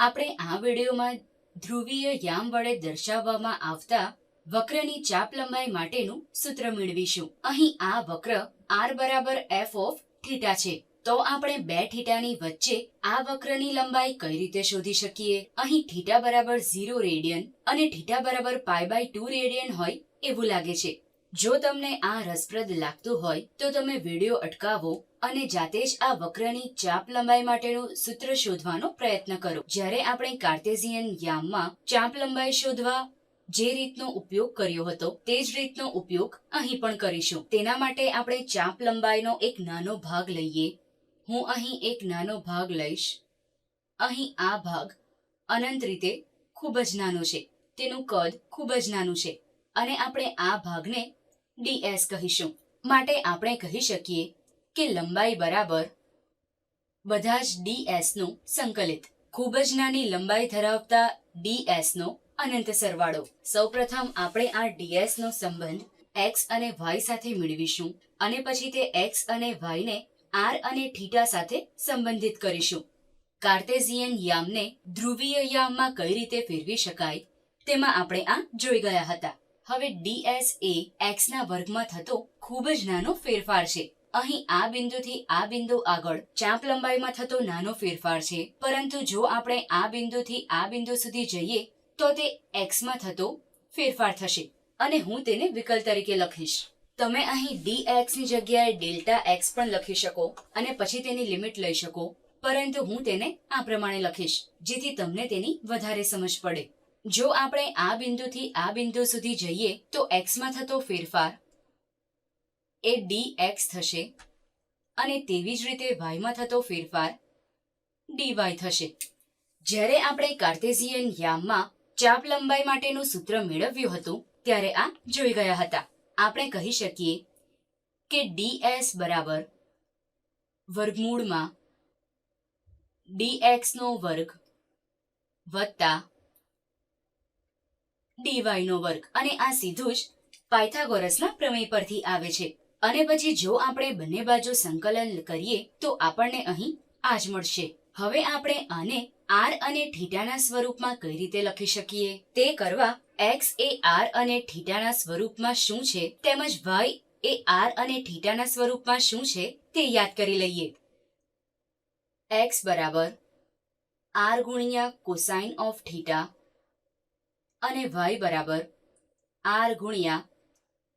આપણે આ વિડીયોમાં ધ્રુવીય યામ વડે દર્શાવવામાં આવતા વક્રની ચાપ લંબાઈ માટેનું સૂત્ર મેળવીશું. અહીં આ વક્ર આર બરાબર એફ ઓફ થીટા છે. તો આપણે બે થીટાની વચ્ચે આ વક્રની લંબાઈ કઈ રીતે શોધી શકીએ? અહીં થીટા બરાબર ઝીરો રેડિયન અને થીટા બરાબર પાઈ બાય ટુ રેડિયન હોય એવું લાગે છે. જો તમને આ રસપ્રદ લાગતું હોય તો તમે વીડિયો અટકાવો અને જાતે જ આ વક્રની ચાપ લંબાઈ માટેનું સૂત્ર શોધવાનો પ્રયત્ન કરો. જ્યારે આપણે કાર્ટેઝિયન યામમાં ચાપ લંબાઈ શોધવા જે રીતનો ઉપયોગ કર્યો હતો, તે જ રીતનો ઉપયોગ અહીં પણ કરીશું. તેના માટે આપણે ચાપ લંબાઈનો એક નાનો ભાગ લઈએ. હું અહીં એક નાનો ભાગ લઈશ. અહીં આ ભાગ અનંત રીતે ખૂબ જ નાનો છે. તેનું કદ ખૂબ જ નાનું છે. અને આપણે આ ભાગને ડીએસ કહીશું. માટે આપણે કહી શકીએ કે લંબાઈ બરાબર બધા જ ડીએસનું સંકલિત. ખૂબ જ નાની લંબાઈ ધરાવતા ડીએસનો અનંત સરવાળો. સૌપ્રથમ આપણે આ ડીએસનો સંબંધ એક્સ અને વાય સાથે મેળવીશું અને પછી તે એક્સ અને વાયને આર અને થીટા સાથે સંબંધિત કરીશું. કાર્ટેઝિયન યામને ધ્રુવીય યામમાં કઈ રીતે ફેરવી શકાય તેમાં આપણે આ જોઈ ગયા હતા. હવે ડીએસ એ એક્સના વર્ગમાં થતો ખૂબ જ નાનો ફેરફાર છે. અહીં આ બિંદુથી આ બિંદુ આગળ ચાપ લંબાઈમાં થતો નાનો ફેરફાર છે. પરંતુ જો આપણે આ બિંદુથી આ બિંદુ સુધી જઈએ, તો તે એક્સમાં થતો ફેરફાર થશે. અને હું તેને વિકલ્પ તરીકે લખીશ. તમે અહીં ડી એક્સની જગ્યાએ ડેલ્ટા એક્સ પણ લખી શકો અને પછી તેની લિમિટ લઈ શકો. પરંતુ હું તેને આ પ્રમાણે લખીશ, જેથી તમને તેની વધારે સમજ પડે. જો આપણે આ બિંદુથી આ બિંદુ સુધી જઈએ, તો એક્સમાં થતો ફેરફાર એ ડી એક્સ થશે અને તેવી જ રીતે વાયમાં થતો ફેરફાર ડીવાય થશે. જ્યારે આપણે કાર્ટેઝિયન યામમાં ચાપ લંબાઈ માટેનું સૂત્ર મેળવ્યું હતું, ત્યારે આ જોઈ ગયા હતા. આપણે કહી શકીએ કે ડી એસ બરાબર વર્ગમૂળમાં ડી એક્સનો વર્ગ વત્તા ડીવાયનો વર્ગ. અને આ સીધું જ પાયથાગોરસના પ્રમેય પરથી આવે છે. અને પછી જો આપણે બંને બાજુ સંકલન કરીએ, તો આપણને અહીં આ જ મળશે. હવે આપણે આને આર અને થીટાના સ્વરૂપમાં કઈ રીતે લખી શકીએ? તે કરવા એક્સ એ આર અને થીટાના સ્વરૂપમાં શું છે તેમજ વાય એ આર અને થીટાના સ્વરૂપમાં શું છે તે યાદ કરી લઈએ. એક્સ બરાબર આર ગુણ્યા કોસાઇન ઓફ થીટા અને વાય બરાબર આર ગુણ્યા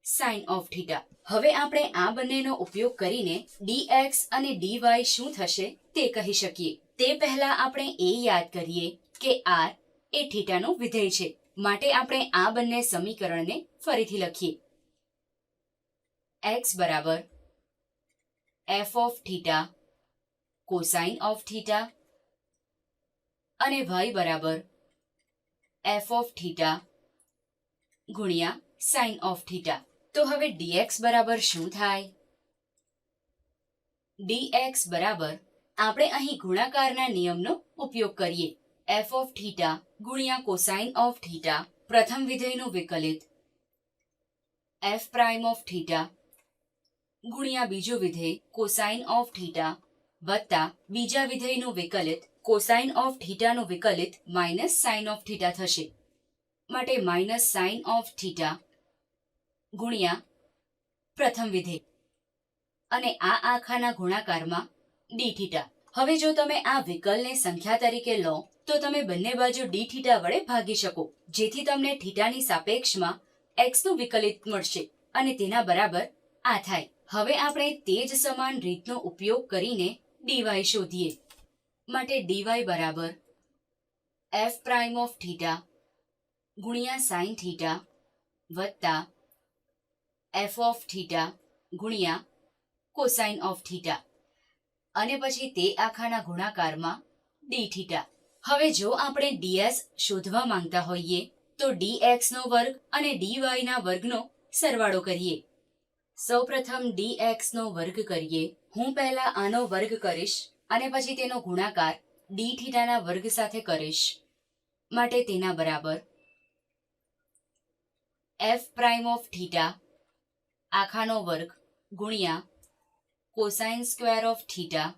સાઇન ઓફ થીટા હવે આપણે આ બંનેનો ઉપયોગ કરીને dx અને dy શું થશે તે કહી શકીએ. તે પહેલા આપણે એ યાદ કરીએ કે r એ થીટાનું વિધેય છે. માટે આપણે આ બંને સમીકરણને ફરીથી લખીએ. X બરાબર f of theta cosine of theta અને y બરાબર f ઓફ થીટા ગુણ્યા સાઇન ઓફ થીટા તો હવે dx બરાબર શું થાય? dx બરાબર આપણે અહીં ગુણાકારના નિયમનો ઉપયોગ કરીએ. f ઓફ થીટા ગુણ્યા કોસાઇન ઓફ થીટા પ્રથમ વિધેયનું વિકલિત. f પ્રાઇમ ઓફ થીટા ગુણ્યા બીજો વિધેય કોસાઇન ઓફ થીટા વત્તા બીજા વિધેયનું વિકલિત. કોસાઇન ઓફ થીટાનું વિકલિત માઇનસ સાઇન ઓફ થીટા થશે. માટે માઇનસ સાઇન ઓફ થીટા ગુણ્યા પ્રથમ વિધેય અને આ આખાના ગુણાકારમાં ડી થીટા હવે જો તમે આ વિકલને સંખ્યા તરીકે લો, તો તમે બંને બાજુ ડી થીટા વડે ભાગી શકો, જેથી તમને થીટાની સાપેક્ષમાં એક્સનું વિકલિત મળશે, અને તેના બરાબર આ થાય. હવે આપણે તે જ સમાન રીતનો ઉપયોગ કરીને ડીવાય શોધીએ. માટે ડીવાય બરાબર એફ પ્રાઇમ ઓફ થીટા ગુણ્યા સાઇન થીટા વત્તા f ઓફ થીટા ગુણ્યા કોસાઇન ઓફ થીટા અને પછી તે આખાના ગુણાકારમાં ડી થીટા હવે જો આપણે ડીએસ શોધવા માંગતા હોઈએ, તો ડી નો વર્ગ અને dy ના વર્ગનો સરવાળો કરીએ. સૌપ્રથમ ડી નો વર્ગ કરીએ. હું પહેલા આનો વર્ગ કરીશ અને પછી તેનો ગુણાકાર ડી થીટાના વર્ગ સાથે કરીશ. માટે તેના બરાબર એફ પ્રાઇમ ઓફ થીટા આખાનો વર્ગ ગુણ્યા કોસાઇન સ્ક્વેર ઓફ થીટા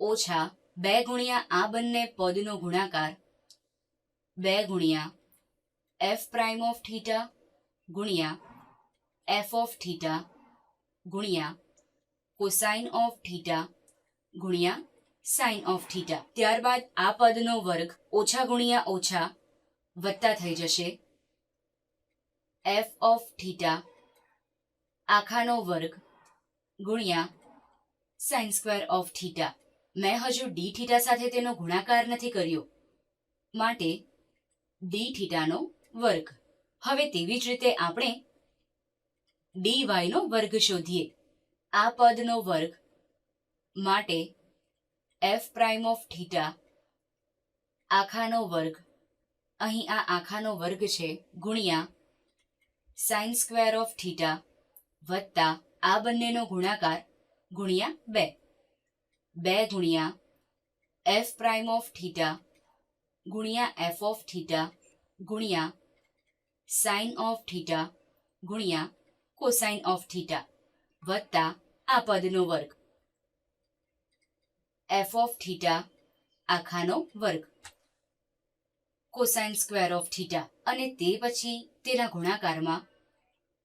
ઓછા બે ગુણ્યા આ બંને પદનો ગુણાકાર બે ગુણ્યા એફ પ્રાઇમ ઓફ થીટા ગુણ્યા એફ ઓફ થીટા ગુણ્યા કોસાઇન ઓફ થીટા ગુણ્યા સાઇન ઓફ થીટા ત્યારબાદ આ પદનો વર્ગ ઓછા ગુણ્યા ઓછા વત્તા થઈ જશે. એફ ઓફ થીટા આખાનો વર્ગ ગુણ્યા સાઇન સ્ક્વેર ઓફ થીટા મેં હજુ ડી થીટા સાથે તેનો ગુણાકાર નથી કર્યો. માટે ડી થીટાનો વર્ગ. હવે તેવી જ રીતે આપણે ડી વાયનો વર્ગ શોધીએ. આ પદનો વર્ગ માટે એફ પ્રાઇમ ઓફ થીટા આખાનો વર્ગ. અહીં આ આખાનો વર્ગ છે ગુણ્યા સાઇન સ્ક્વેર ઓફ થીટા વત્તા આ બંનેનો ગુણાકાર ગુણ્યા બે. બે ગુણ્યા એફ પ્રાઇમ ઓફ થીટા ગુણ્યા એફ ઓફ થીટા ગુણ્યા સાઇન ઓફ થીટા ગુણ્યા કોસાઇન ઓફ થીટા વત્તા આ પદનો વર્ગ. એફ ઓફ થીટા આખાનો વર્ગ. કોસાઇન સ્ક્વેર ઓફ થીટા અને તે પછી તેના ગુણાકારમાં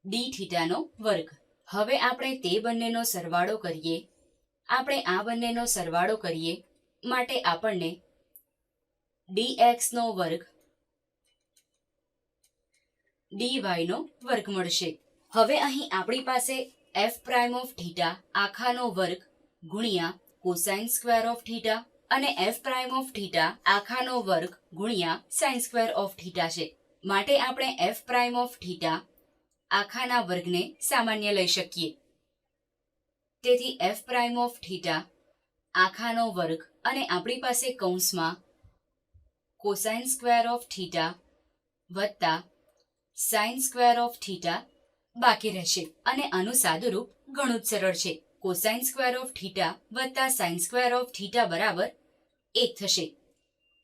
ડી થીટાનો વર્ગ. હવે આપણે તે બંનેનો સરવાળો કરીએ. આપણે આ બંનેનો સરવાળો કરીએ માટે આપણને ડી એક્સનો વર્ગ ડી વાયનો વર્ગ મળશે. હવે અહીં આપણી પાસે એફ પ્રાઇમ ઓફ થીટા આખાનો વર્ગ ગુણ્યા કોસાઇન સ્ક્વેર ઓફ થીટા અને એફ પ્રાઇમ ઓફ થીટા આખાનો વર્ગ ગુણ્યા સાઇન સ્ક્વેર ઓફ થીટા છે. માટે આપણે એફ પ્રાઇમ ઓફ થીટા આખાના વર્ગને સામાન્ય લઈ શકીએ. તેથી એફ પ્રાઇમ ઓફ થીટા આખાનો વર્ગ અને આપણી પાસે કૌંસમાં કોસાઇન સ્ક્વેર ઓફ થીટા વત્તા સાઇન સ્ક્વેર ઓફ થીટા બાકી રહેશે અને આનું સાદુરૂપ ઘણું જ સરળ છે. કોસાઇન સ્ક્વેર ઓફ થીટા વત્તા સાઇન સ્ક્વેર ઓફ થીટા બરાબર એક થશે.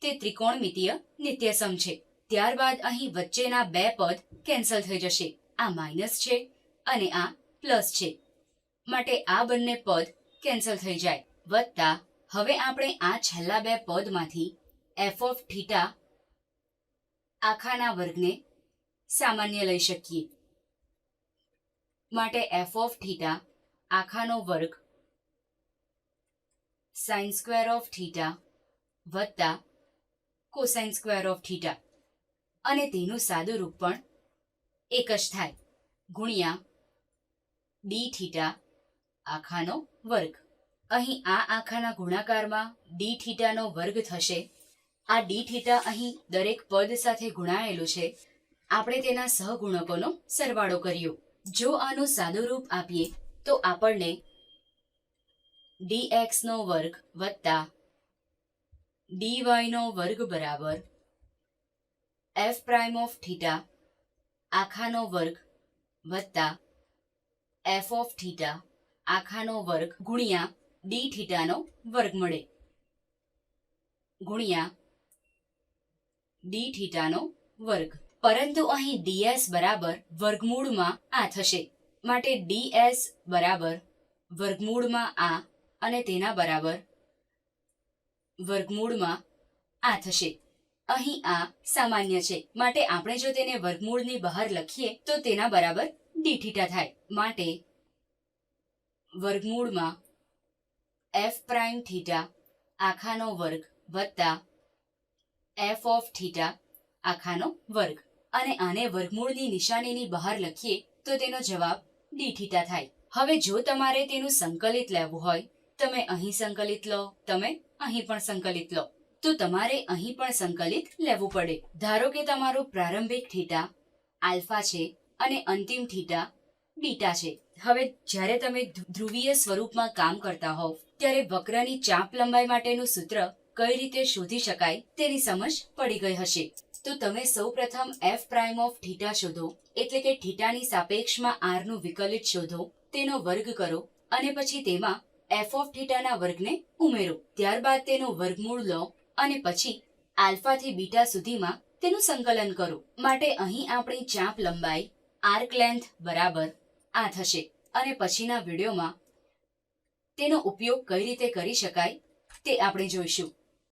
તે ત્રિકોણમિતીય નિત્યસમ છે. ત્યારબાદ અહીં વચ્ચેના બે પદ કેન્સલ થઈ જશે. આ માઇનસ છે અને આ પ્લસ છે. માટે આ બંને પદ કેન્સલ થઈ જાય. વત્તા, હવે આપણે આ છેલ્લા બે પદમાંથી એફ ઓફ થીટા આખાના વર્ગને સામાન્ય લઈ શકીએ. માટે એફ ઓફ થીટા આખાનો વર્ગ સાઇન સ્ક્વેર ઓફ થીટા વત્તા કોસાઇન સ્ક્વેર ઓફ થીટા. અને તેનું સાદુરૂપ પણ એક જ થાય. ગુણ્યા ડી થીટા આખાનો વર્ગ. અહીં આ આખાના ગુણાકારમાં ડી થીટાનો વર્ગ થશે. આ ડી થીટા અહીં દરેક પદ સાથે ગુણાયેલું છે. આપણે તેના સહગુણકોનો સરવાળો કર્યો. જો આનું સાદું રૂપ આપીએ, તો આપણને ડી એક્સનો વર્ગ વત્તા ડી વાયનો વર્ગ બરાબર એફ પ્રાઇમ ઓફ થીટા આખાનો વર્ગ વત્તા એફ ઓફ થીટા આખાનો વર્ગ ગુણ્યા ડી થીટાનો વર્ગ મળે. ગુણ્યા ડી થીટાનો વર્ગ. પરંતુ અહીં ડીએસ બરાબર વર્ગમૂળમાં આ થશે. માટે ડીએસ બરાબર વર્ગમૂળમાં આ અને તેના બરાબર વર્ગમૂળમાં આ થશે. અહીં આ સામાન્ય છે. માટે આપણે જો તેને વર્ગમૂળની બહાર લખીએ, તો તેના બરાબર ડી થાય. માટે વર્ગમૂળમાં એફ પ્રાઇમ થીટા આખાનો વર્ગ વત્તા એફ ઓફ થીટા આખાનો વર્ગ. અને આને વર્ગમૂળની નિશાનીની બહાર લખીએ, તો તેનો જવાબ ડી થાય. હવે જો તમારે તેનું સંકલિત લેવું હોય, તમે અહીં સંકલિત લો, તમે અહીં પણ સંકલિત લો. તો તમારે અહીં પણ સંકલિત લેવું પડે. ધારો કે તમારો પ્રારંભિક થીટા આલ્ફા છે અને અંતિમ થીટા બીટા છે. હવે જ્યારે તમે ધ્રુવીય સ્વરૂપમાં કામ કરતા હોવ, ત્યારે વક્રની ચાપ લંબાઈ માટેનું સૂત્ર કઈ રીતે શોધી શકાય તેની સમજ પડી ગઈ હશે. તો તમે સૌપ્રથમ એફ પ્રાઇમ ઓફ થીટા શોધો, એટલે કે થીટાની સાપેક્ષમાં આરનું વિકલિત શોધો, તેનો વર્ગ કરો અને પછી તેમાં એફ ઓફ થીટાના વર્ગને ઉમેરો. ત્યારબાદ તેનો વર્ગમૂળ લો અને પછી આલ્ફાથી બીટા સુધીમાં તેનું સંકલન કરો. માટે અહીં આપણી ચાપ લંબાઈ આર્ક લેન્થ બરાબર આ થશે. અને પછીના વિડીયોમાં તેનો ઉપયોગ કઈ રીતે કરી શકાય તે આપણે જોઈશું.